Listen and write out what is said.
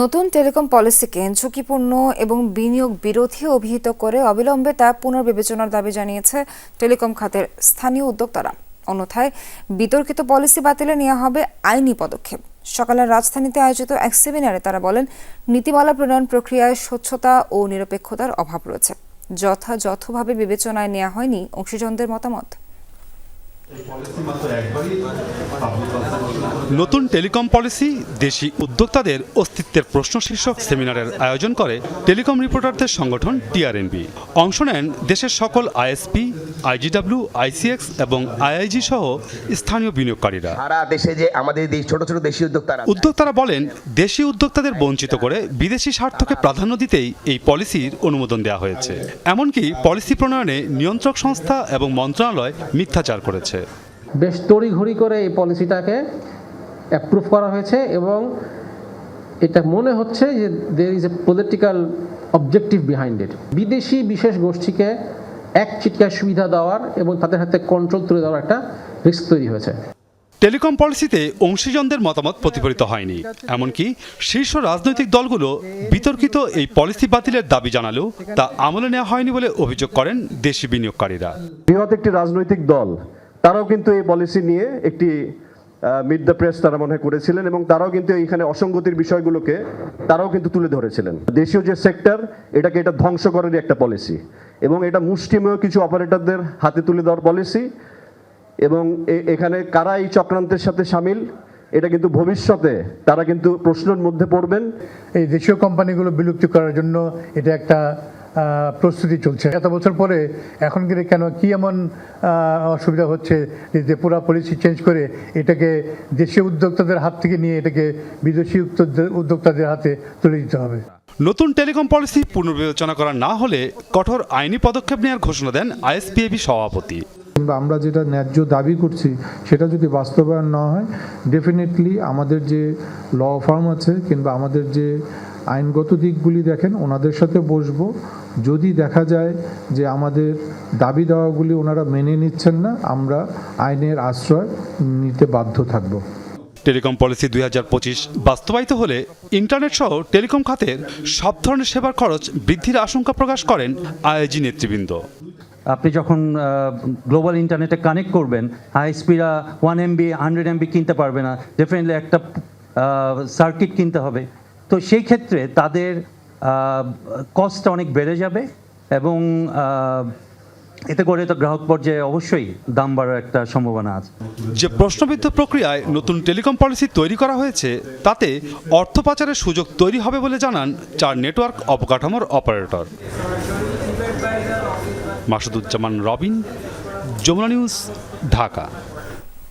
নতুন টেলিকম পলিসিকে ঝুঁকিপূর্ণ এবং বিনিয়োগ বিরোধী অভিহিত করে অবিলম্বে তা পুনর্বিবেচনার দাবি জানিয়েছে টেলিকম খাতের স্থানীয় উদ্যোক্তারা। অন্যথায় বিতর্কিত পলিসি বাতিলে নেওয়া হবে আইনি পদক্ষেপ। সকালে রাজধানীতে আয়োজিত এক সেমিনারে তারা বলেন, নীতিমালা প্রণয়ন প্রক্রিয়ায় স্বচ্ছতা ও নিরপেক্ষতার অভাব রয়েছে। যথাযথভাবে বিবেচনায় নেওয়া হয়নি অংশীজনদের মতামত। নতুন টেলিকম পলিসি দেশি উদ্যোক্তাদের অস্তিত্বের প্রশ্ন শীর্ষক সেমিনারের আয়োজন করে টেলিকম রিপোর্টারদের সংগঠন টিআরএনবি। অংশ নেন দেশের সকল আইএসপি আইজিডব্লিউ আইসিএক্স এবং আইআইজি সহ স্থানীয় বিনিয়োগকারীরা। সারা দেশে যে আমাদের ছোট ছোট দেশীয় উদ্যোক্তারা উদ্যোক্তারা বলেন দেশি উদ্যোক্তাদের বঞ্চিত করে বিদেশি স্বার্থকে প্রাধান্য দিতেই এই পলিসির অনুমোদন দেওয়া হয়েছে। এমনকি পলিসি প্রণয়নে নিয়ন্ত্রক সংস্থা এবং মন্ত্রণালয় মিথ্যাচার করেছে। বেশ তড়িঘড়ি করে এই পলিসিটাকে অ্যাপ্রুভ করা হয়েছে এবং এটা মনে হচ্ছে যে there is a political objective behind it বিদেশি বিশেষ গোষ্ঠীকে এক চিটকায় সুবিধা দেওয়ার এবং তাদের হাতে কন্ট্রোল তুলে দেওয়ার একটা রিস্ক তৈরি হয়েছে। টেলিকম পলিসিতে অংশীজনদের মতামত প্রতিফলিত হয়নি। এমনকি শীর্ষ রাজনৈতিক দলগুলো বিতর্কিত এই পলিসি বাতিলের দাবি জানালেও তা আমলে নেওয়া হয়নি বলে অভিযোগ করেন দেশি বিনিয়োগকারীরা। বৃহৎ একটি রাজনৈতিক দল তারাও কিন্তু এই পলিসি নিয়ে একটি মিড দ্য প্রেস তারা মনে করেছিলেন এবং তারাও কিন্তু এইখানে অসঙ্গতির বিষয়গুলোকে তারাও কিন্তু তুলে ধরেছিলেন। দেশীয় যে সেক্টর এটাকে এটা ধ্বংস করারই একটা পলিসি এবং এটা মুষ্টিমেয় কিছু অপারেটরদের হাতে তুলে দেওয়ার পলিসি এবং এখানে কারা এই চক্রান্তের সাথে সামিল, এটা কিন্তু ভবিষ্যতে তারা কিন্তু প্রশ্নের মধ্যে পড়বেন। এই দেশীয় কোম্পানিগুলো বিলুপ্তি করার জন্য এটা একটা প্রস্তুতি চলছে। এত বছর পরে এখন কিন্তু কেন কি এমন অসুবিধা হচ্ছে যে- পুরো পলিসি চেঞ্জ করে এটাকে দেশীয় উদ্যোক্তাদের হাত থেকে নিয়ে এটাকে বিদেশি উদ্যোক্তাদের- উদ্যোক্তাদের হাতে তুলে দিতে হবে। নতুন টেলিকম পলিসি পুনর্বিবেচনা করা না হলে কঠোর আইনি পদক্ষেপ নেওয়ার ঘোষণা দেন আইএসপিএবি সভাপতি। কিংবা আমরা যেটা ন্যায্য দাবি করছি সেটা যদি বাস্তবায়ন না হয় ডেফিনেটলি আমাদের যে ল ফার্ম আছে কিংবা আমাদের যে আইনগত দিকগুলি দেখেন ওনাদের সাথে বসবো। যদি দেখা যায় যে আমাদের দাবি দেওয়াগুলি ওনারা মেনে নিচ্ছেন না আমরা আইনের আশ্রয় নিতে বাধ্য থাকব। টেলিকম পলিসি দু হাজার পঁচিশ বাস্তবায়িত হলে ইন্টারনেট সহ টেলিকম খাতের সব ধরনের সেবার খরচ বৃদ্ধির আশঙ্কা প্রকাশ করেন আইআইজি নেতৃবৃন্দ। আপনি যখন গ্লোবাল ইন্টারনেটে কানেক্ট করবেন আইএসপিরা ওয়ান এমবি হান্ড্রেড এমবি কিনতে পারবে না। ডেফিনেটলি একটা সার্কিট কিনতে হবে। তো সেই ক্ষেত্রে তাদের কস্টটা অনেক বেড়ে যাবে এবং এতে করে তো গ্রাহক পর্যায়ে অবশ্যই দাম বাড়ার একটা সম্ভাবনা আছে। যে প্রশ্নবিদ্ধ প্রক্রিয়ায় নতুন টেলিকম পলিসি তৈরি করা হয়েছে, তাতে অর্থ পাচারের সুযোগ তৈরি হবে বলে জানান চার নেটওয়ার্ক অবকাঠামোর অপারেটর। মাসুদুজ্জামান রবিন, যমুনা নিউজ, ঢাকা।